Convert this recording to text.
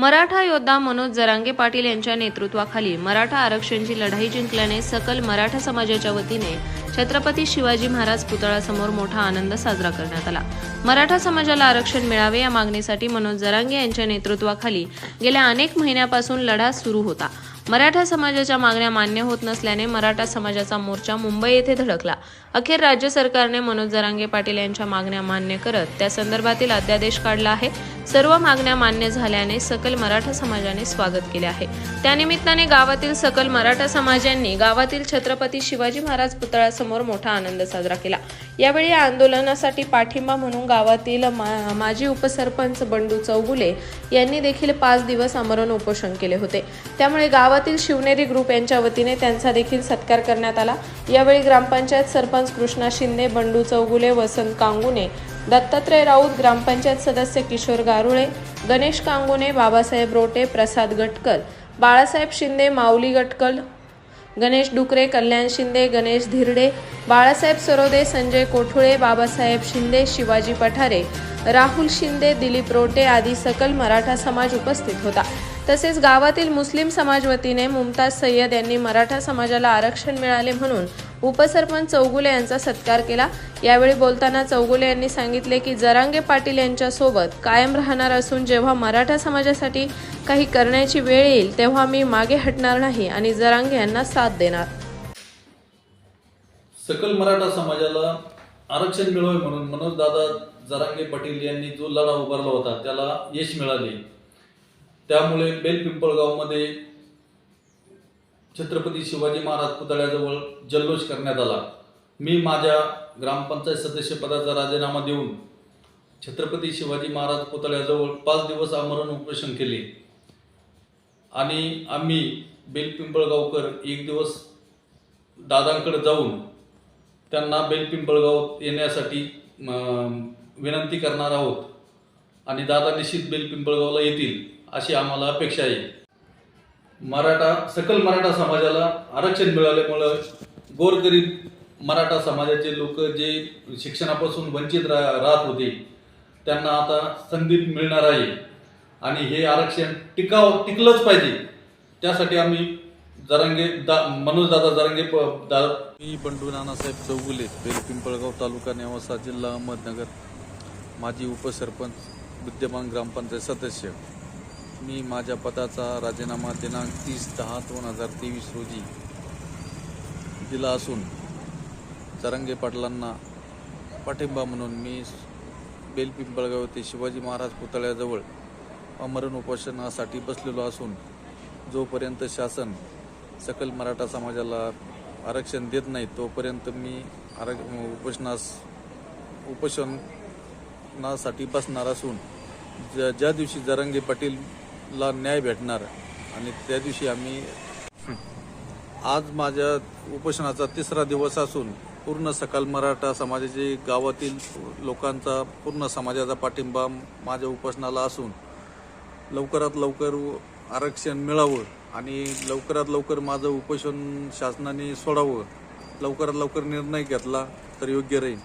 मराठा योद्धा मनोज जरांगे पाटील यांच्या नेतृत्वाखाली मराठा आरक्षणची लढाई जिंकल्याने सकल मराठा समाजाच्या वतीने छत्रपती शिवाजी महाराज पुतळ्यासमोर मोठा आनंद साजरा करण्यात आला. मराठा समाजाला आरक्षण मिळावे या मागणीसाठी मनोज जरांगे यांच्या नेतृत्वाखाली गेल्या अनेक महिन्यापासून लढा सुरू होता. मराठा समाजाच्या मागण्या मान्य होत नसल्याने मराठा समाजाचा मोर्चा मुंबई येथे धडकला. अखेर राज्य सरकारने मनोज जरांगे पाटील यांच्या मागण्या मान्य करत त्या संदर्भातील अध्यादेश काढला आहे. सर्व मागण्या मान्य झाल्याने सकल मराठा समाजाने स्वागत केले आहे. त्यानिमित्ताने गावातील सकल मराठा समाजांनी गावातील छत्रपती शिवाजी महाराज पुतळ्यासमोर मोठा आनंद साजरा केला. यावेळी या आंदोलनासाठी पाठिंबा म्हणून गावातील मा- माजी उपसरपंच बंडू चौगुले यांनी देखील पाच दिवस आमरण उपोषण केले होते. त्यामुळे गावातील शिवनेरी ग्रुप यांच्या वतीने त्यांचा देखील सत्कार करण्यात आला. यावेळी ग्रामपंचायत सरपंच कृष्णा शिंदे बंडू चौगुले वसंत कांगुने दत्तात्रय राऊत ग्रामपंचायत सदस्य किशोर गारुळे गणेश कांगुने बाबासाहेब रोटे प्रसाद गटकर बाळासाहेब शिंदे माऊली गटकल गणेश डुकरे कल्याण शिंदे गणेश धिरडे बाळासाहेब सरोदे संजय कोठुळे बाबासाहेब शिंदे शिवाजी पठारे राहुल शिंदे दिलीप रोटे आदी सकल मराठा समाज उपस्थित होता. तसेच गावातील मुस्लिम समाज वतीने मुमताज सय्यद यांनी मराठा समाजाला आरक्षण मिळाले म्हणून उपसरपंच चौगुले यांचा सत्कार केला. यावेळी बोलताना चौगुले यांनी सांगितले की जरांगे पाटील यांच्यासोबत कायम राहणार असून जेव्हा मराठा समाजासाठी काही करण्याची वेळ येईल तेव्हा मी मागे हटणार नाही आणि जरांगे यांना साथ देणार. सकल मराठा समाजाला आरक्षण मिळावे म्हणून मनोजदादा जरांगे पाटील यांनी जो लढा उभारला होता त्याला यश मिळाले. त्यामुळे बेल पिंपळगावमध्ये छत्रपती शिवाजी महाराज पुतळ्याजवळ जल्लोष करण्यात आला. मी माझ्या ग्रामपंचायत सदस्यपदाचा राजीनामा देऊन छत्रपती शिवाजी महाराज पुतळ्याजवळ पाच दिवस आमरण उपोषण केले. आणि आम्ही बेल पिंपळगावकर एक दिवस दादांकडे जाऊन त्यांना बेल पिंपळगाव येण्यासाठी विनंती करणार आहोत. आणि दादा निश्चित बेल पिंपळगावला येतील अशी आम्हाला अपेक्षा आहे. मराठा सकल मराठा समाजाला आरक्षण मिळाल्यामुळं गोरगरीब मराठा समाजाचे लोक जे शिक्षणापासून वंचित रा राहत होते त्यांना आता संधी मिळणार आहे. आणि हे आरक्षण टिकाव टिकलंच पाहिजे. त्यासाठी आम्ही जरांगे दा मनोजदादा जरांगे प दा मी बंडू नानासाहेब चौगुले बेल पिंपळगाव तालुका नेवासा जिल्हा अहमदनगर. माजी उपसरपंच विद्यमान ग्रामपंचायत सदस्य. मी माझ्या पदाचा राजीनामा दिनांक तीस दहा दोन हजार तेवीस रोजी दिला असून चरंगे पाटलांना पाठिंबा म्हणून मी बेलपिंपळगाव ते शिवाजी महाराज पुतळ्याजवळ अमरण उपोषणासाठी बसलेलो असून जोपर्यंत शासन सकल मराठा समाजाला आरक्षण देत नाही तोपर्यंत मी आर उपोषणास उपोषणासाठी बसणार असून ज ज्या दिवशी जरंगे पाटील ला न्याय भेटणार आणि त्या दिवशी आम्ही आज माझ्या उपोषणाचा तिसरा दिवस असून पूर्ण सकाल मराठा समाजाचे गावातील लोकांचा पूर्ण समाजाचा पाठिंबा माझ्या उपोषणाला असून लवकरात लवकर आरक्षण मिळावं आणि लवकरात लवकर माझं उपोषण शासनाने सोडावं लवकरात लवकर निर्णय घेतला तर योग्य राहील.